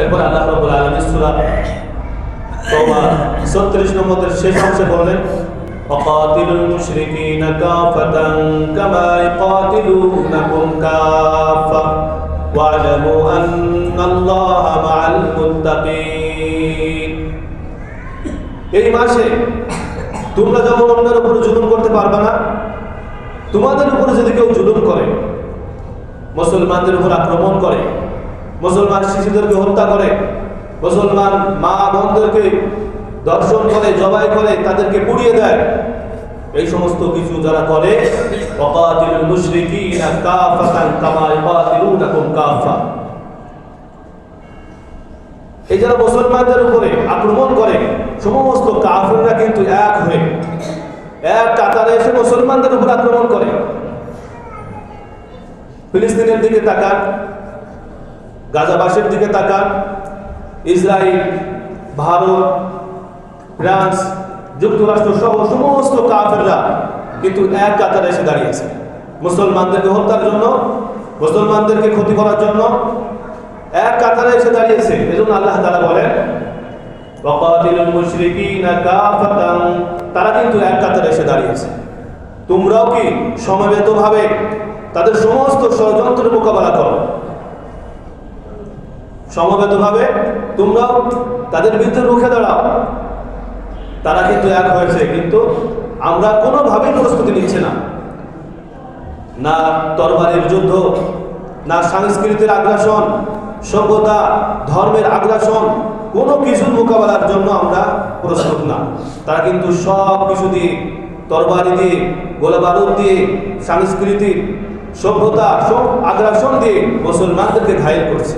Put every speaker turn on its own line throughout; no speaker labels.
এরপর আল্লাহ রাব্বুল আলামিন সূরা তওবা 36 নম্বরের শেষ অংশে বললেন وقاتلوا المشركين كافة كما يقاتلونكم كافة واعلموا أن الله مع المتقين এই মাসে তোমরা যেমন অন্যের উপর জুলুম করতে পারবে না তোমাদের উপরে যদি কেউ জুলুম করে মুসলমানদের উপর আক্রমণ করে মুসলমান শিশুদেরকে হত্যা করে, মুসলমান মা বোনদেরকে দর্শন করে, জবাই করে, তাদেরকে পুড়িয়ে দেয়। এই সমস্ত কিছু যারা করে, ওয়াকাতিলুল মুশরিকিনা এই যারা মুসলমানদের উপরে আক্রমণ করে, সমস্ত কাফিররা কিন্তু এক হয়ে, এক কাতারে এসে মুসলমানদের উপর আক্রমণ করে। ফিলিস্তিনের দিকে তাকান গাজাবাসের দিকে তাকান। ইসরায়েল ভারত, ফ্রান্স, যুক্তরাষ্ট্র সহ সমস্ত কাফেররা কিন্তু এক কাতারে এসে দাঁড়িয়েছে মুসলমানদেরকে হত্যার জন্য, মুসলমানদেরকে ক্ষতি করার জন্য এক কাতারে এসে দাঁড়িয়েছে। এজন্য আল্লাহ তাআলা বলেন তারা কিন্তু এক কাতারে এসে দাঁড়িয়েছে। তোমরাও কি সমবেতভাবে তাদের সমস্ত ষড়যন্ত্রের মোকাবেলা করো? সমবেতভাবে তোমরাও তাদের বিরুদ্ধে রুখে দাঁড়াও। তারা কিন্তু এক হয়েছে, কিন্তু আমরা কোনোভাবেই প্রস্তুতি নিচ্ছে না। না তরবারের যুদ্ধ, না সাংস্কৃতিক আগ্রাসন, সভ্যতা, ধর্মের আগ্রাসন, কোনো কিছুর মোকাবেলার জন্য আমরা প্রস্তুত না। তারা কিন্তু সব কিছু দিয়ে, তরবারি দিয়ে গোলা বারুদ দিয়ে সাংস্কৃতিক সভ্যতা, সব আগ্রাসন দিয়ে মুসলমানদেরকে ঘায়েল করছে।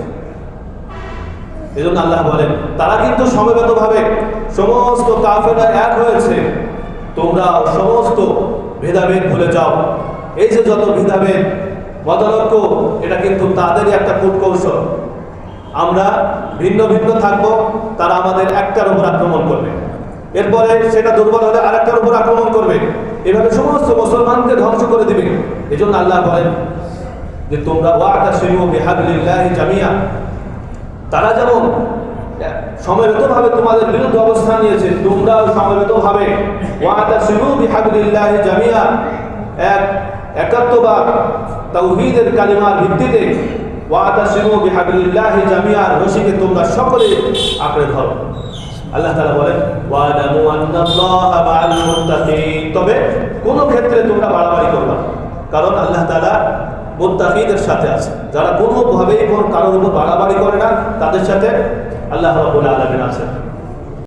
এজন্য আল্লাহ বলেন, তারা কিন্তু সমবেতভাবে সমস্ত কাফেররা এক হয়েছে। তোমরা সমস্ত ভেদাভেদ ভুলে যাও। এই যে যত ভেদাভেদ মতানৈক্য এটা কিন্তু তাদেরই একটা কূটকৌশল। আমরা ভিন্ন ভিন্ন থাকব, তারা আমাদের একটার উপর আক্রমণ করবে। এরপরে সেটা দুর্বল হলে আরেকটার উপর আক্রমণ করবে। এভাবে সমস্ত মুসলমানকে ধ্বংস করে দিবে। এজন্য আল্লাহ বলেন যে, তোমরা ওয়াটা শিরু বিহাবিল্লাহি জামিয়া তারা যেমন সমবেতভাবে তোমাদের বিরুদ্ধে অবস্থান নিয়েছে, তোমরাও সমবেতভাবে ওয়াদা শিরু বিহাবিল্লাহি জামিয়া। এক একাত্মবাদ তাওহীদের কালিমার ভিত্তিতে ওয়াদা শিরু বিহাবিল্লাহি জামিয়া রশিকে তোমরা সকলে আঁকড়ে ধরো। আল্লাহ তাআলা বলেন ওয়াদামু আন্নাল্লাহা মাআল মুত্তাকিন। তবে কোন ক্ষেত্রে তোমরা বাড়াবাড়ি করবে কারণ আল্লাহ তাআলা মুত্তাকিদের সাথে আছে। যারা কোনোভাবেই কোনো কারোর উপর বাড়াবাড়ি করে না, তাদের সাথে আল্লাহ রাবুল আলমিন আছেন।